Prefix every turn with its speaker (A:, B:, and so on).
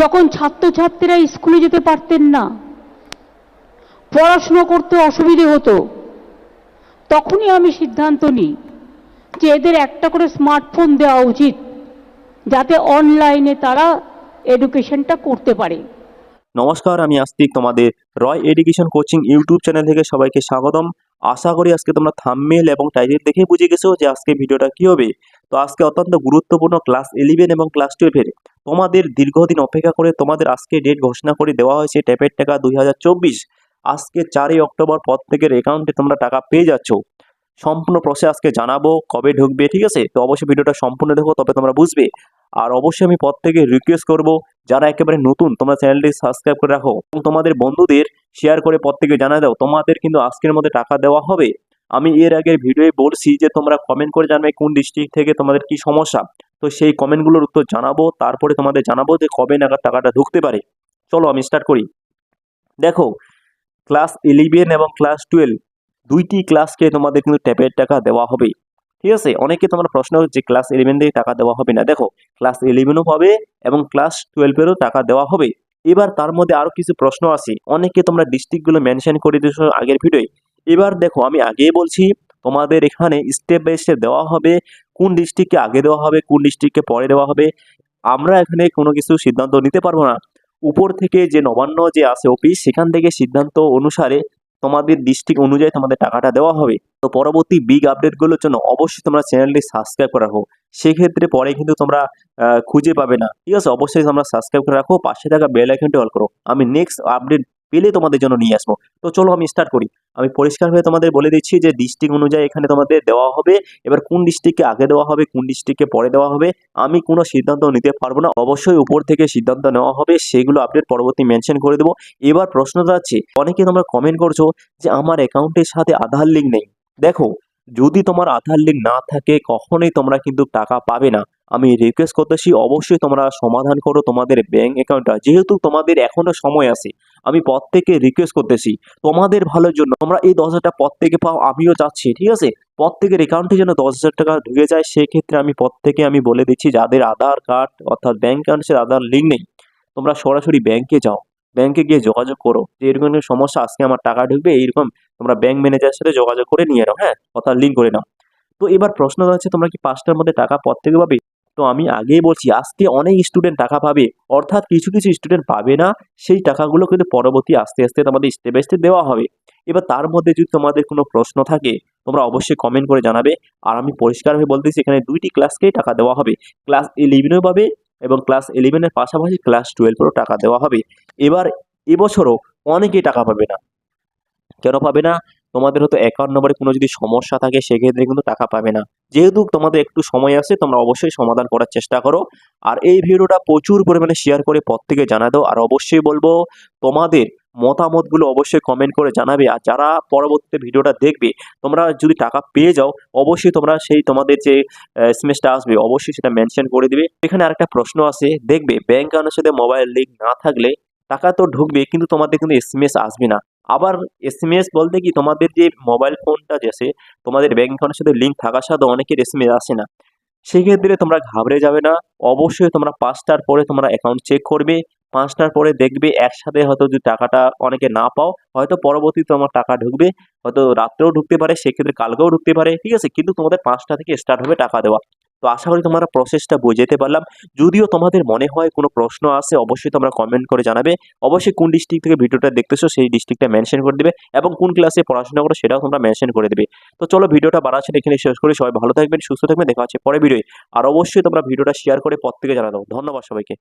A: যখন ছাত্রছাত্রীরা স্কুলে যেতে পারতেন না, পড়াশুনো করতে অসুবিধে হতো, তখনই আমি সিদ্ধান্ত নিই যে এদের একটা করে স্মার্টফোন দেওয়া উচিত, যাতে অনলাইনে তারা এডুকেশনটা করতে পারে।
B: নমস্কার, আমি আস্তিক তোমাদের Roy education coaching YouTube channel থেকে সবাইকে স্বাগতম। আশা করি আজকে তোমরা থাম্বনেল এবং টাইটেল দেখে বুঝে গেছো যে আজকে ভিডিওটা কি হবে। তো আজকে অত্যন্ত গুরুত্বপূর্ণ ক্লাস ইলেভেন এবং ক্লাস টুয়েলভের তোমাদের দীর্ঘদিন অপেক্ষা করে তোমাদের আজকে ডেট ঘোষণা করে দেওয়া হয়েছে ট্যাপের টাকা দুই হাজার চব্বিশ। আজকে চারই অক্টোবর পর থেকে অ্যাকাউন্টে তোমরা টাকা পেয়ে যাচ্ছ। সম্পূর্ণ প্রসেস আজকে জানাব, কবে ঢুকবে, ঠিক আছে? তো অবশ্যই ভিডিওটা সম্পূর্ণ দেখো, তবে তোমরা বুঝবে। আর অবশ্যই আমি পর থেকে রিকোয়েস্ট করব, যারা একেবারে নতুন, তোমরা চ্যানেলটি সাবস্ক্রাইব করে রাখো। এবং তোমাদের বন্ধুদের শেয়ার করে পর থেকে জানা দাও, তোমাদের কিন্তু আজকের মধ্যে টাকা দেওয়া হবে। আমি এর আগের ভিডিওয়ে বলছি যে তোমরা কমেন্ট করে জানবে কোন ডিস্ট্রিক্ট থেকে তোমাদের কি সমস্যা। তো সেই কমেন্টগুলোর উত্তর জানাব, তারপরে তোমাদের জানাব যে কবে নাগাদ টাকাটা ঢুকতে পারে। চলো আমি স্টার্ট করি। দেখো ক্লাস ইলেভেন এবং ক্লাস টুয়েলভ দুইটি ক্লাসকে তোমাদের কিন্তু ট্যাপের টাকা দেওয়া হবে। ঠিক আছে? অনেকে তোমার প্রশ্ন যে ক্লাস ইলেভেন থেকে টাকা দেওয়া হবে না। দেখো ক্লাস ইলেভেনও পাবে এবং ক্লাস টুয়েলভেরও টাকা দেওয়া হবে। এবার তার মধ্যে আরও কিছু প্রশ্ন আছে অনেকে তোমরা ডিস্ট্রিক্টগুলো মেনশন করে দিয়েছ আগের ভিডিওয়ে এবার দেখো, আমি আগেই বলছি, তোমাদের এখানে স্টেপ বাই স্টেপ দেওয়া হবে, কোন ডিস্ট্রিক্টকে আগে দেওয়া হবে, কোন ডিস্ট্রিক্টকে পরে দেওয়া হবে। আমরা এখানে কোনো কিছু সিদ্ধান্ত নিতে পারব না। উপর থেকে যে নবান্ন যে আছে অফিস সেখান থেকে সিদ্ধান্ত অনুসারে তোমাদের ডিস্ট্রিক্ট অনুযায়ী তোমাদের টাকাটা দেওয়া হবে। তো পরবর্তী বিগ আপডেটগুলোর জন্য অবশ্যই তোমরা চ্যানেলটি সাবস্ক্রাইব করে রাখো। সেক্ষেত্রে পরে কিন্তু তোমরা খুঁজে পাবে না। ঠিক আছে, অবশ্যই তোমরা সাবস্ক্রাইব করে রাখো, পাশে থাকা বেল আইকনটি অল করো। আমি নেক্সট আপডেট পেলে তোমাদের জন্য নিয়ে আসব। তো চলো আমি স্টার্ট করি। আমি পরিষ্কারভাবে তোমাদের বলে দিচ্ছি যে ডিস্ট্রিক্ট অনুযায়ী এখানে তোমাদের দেওয়া হবে। এবার কোন ডিস্ট্রিক্টকে আগে দেওয়া হবে, কোন ডিস্ট্রিক্টকে পরে দেওয়া হবে, আমি কোনো সিদ্ধান্ত নিতে পারব না। অবশ্যই উপর থেকে সিদ্ধান্ত নেওয়া হবে, সেগুলো আপডেট পরবর্তী মেনশন করে দেবো। এবার প্রশ্নটা আছে, অনেকে তোমরা কমেন্ট করছ যে আমার অ্যাকাউন্টের সাথে আধার লিঙ্ক নেই। দেখো, যদি তোমার আধার লিঙ্ক না থাকে, কখনোই তোমরা কিন্তু টাকা পাবে না। আমি রিকোয়েস্ট করতেছি, অবশ্যই তোমরা সমাধান করো তোমাদের ব্যাংক অ্যাকাউন্টটা যেহেতু তোমাদের এখনও সময় আছে, আমি প্রত্যেকে রিকোয়েস্ট করতেছি। তোমাদের ভালোর জন্য, তোমরা এই দশ হাজার টাকা প্রত্যেকে পাও, আমিও চাচ্ছি, ঠিক আছে? প্রত্যেকের অ্যাকাউন্টে যেন দশ হাজার টাকা ঢুকে যায়, সেক্ষেত্রে আমি প্রত্যেকে আমি বলে দিচ্ছি, যাদের আধার কার্ড অর্থাৎ ব্যাংক অ্যাকাউন্টের আধার লিঙ্ক নেই, তোমরা সরাসরি ব্যাংকে যাও। ব্যাংকে গিয়ে যোগাযোগ করো। যে এরকম সমস্যা, আজকে আমার টাকা ঢুকবে, এইরকম তোমরা ব্যাংক ম্যানেজারের সাথে যোগাযোগ করে নিয়ে নাও হ্যাঁ? অর্থাৎ লিঙ্ক করে নাও। তো এবার প্রশ্ন হচ্ছে, তোমরা কি পাঁচটার মধ্যে টাকা পর থেকে পাবে? তো আমি আগেই বলছি, আজকে অনেক স্টুডেন্ট টাকা পাবে। অর্থাৎ কিছু কিছু স্টুডেন্ট পাবে না, সেই টাকাগুলো কিন্তু পরবর্তী আস্তে আস্তে তোমাদের স্টেপ বাই স্টেপ দেওয়া হবে। এবার তার মধ্যে যদি তোমাদের কোনো প্রশ্ন থাকে, তোমরা অবশ্যই কমেন্ট করে জানাবে। আর আমি পরিষ্কারভাবে বলতেছি, এখানে দুইটি ক্লাসকেই টাকা দেওয়া হবে। ক্লাস ইলেভেনও পাবে এবং ক্লাস ইলেভেনের পাশাপাশি ক্লাস টুয়েলভেরও টাকা দেওয়া হবে। এবার এবছরও অনেকেই টাকা পাবে না। কেন পাবে না? তোমাদের হয়তো অ্যাকাউন্ট নম্বরে কোনো যদি সমস্যা থাকে, সেক্ষেত্রে কিন্তু টাকা পাবে না। যেহেতু তোমাদের একটু সময় আছে, তোমরা অবশ্যই সমাধান করার চেষ্টা করো। আর এই ভিডিওটা প্রচুর পরিমাণে শেয়ার করে প্রত্যেকে জানা দাও। আর অবশ্যই বলব, তোমাদের মতামতগুলো অবশ্যই কমেন্ট করে জানাবে। আর যারা পরবর্তীতে ভিডিওটা দেখবে, তোমরা যদি টাকা পেয়ে যাও, অবশ্যই তোমরা সেই তোমাদের যে এসএমএসটা আসবে, অবশ্যই সেটা মেনশন করে দিবে। এখানে আরেকটা প্রশ্ন আছে, দেখবে ব্যাংক অ্যাকাউন্টের সাথে মোবাইল লিঙ্ক না থাকলে টাকা তো ঢুকবে, কিন্তু তোমাদের কিন্তু এসএমএস আসবে না। আবার এসএমএস বলতে কি, তোমাদের যে মোবাইল ফোনটা যেছে তোমাদের ব্যাংক অ্যাকাউন্টের সাথে লিঙ্ক থাকার সাথে অনেকের এসএমএস আসে না। সেক্ষেত্রে তোমরা ঘাবড়ে যাবে না। অবশ্যই তোমরা পাঁচটার পরে তোমরা অ্যাকাউন্ট চেক করবে। পাঁচটার পরে দেখবে একসাথে হয়তো যদি টাকাটা অনেকে না পাও, হয়তো পরবর্তীতে তোমার টাকা ঢুকবে। হয়তো রাত্রেও ঢুকতে পারে, সেক্ষেত্রে কালকেও ঢুকতে পারে। ঠিক আছে? কিন্তু তোমাদের পাঁচটা থেকে স্টার্ট হবে টাকা দেওয়া। তো আশা করি তোমরা প্রসেসটা বুঝতে পারলাম। যদিও তোমাদের মনে হয় কোনো প্রশ্ন আসে অবশ্যই তোমরা কমেন্ট করে জানাবে। অবশ্যই কোন ডিস্ট্রিক্ট থেকে ভিডিওটা দেখতেছো, সেই ডিস্ট্রিক্টটা মেনশন করে দেবে এবং কোন ক্লাসে পড়াশোনা করো, সেটাও তোমরা মেনশন করে দেবে। তো চলো ভিডিওটা বাড়াচ্ছেন এখানে শেষ করে। সবাই ভালো থাকবেন, সুস্থ থাকবেন, দেখা হচ্ছে পরে ভিডিওয়ে আর অবশ্যই তোমরা ভিডিওটা শেয়ার করে প্রত্যেকে জানা দাও ধন্যবাদ সবাইকে।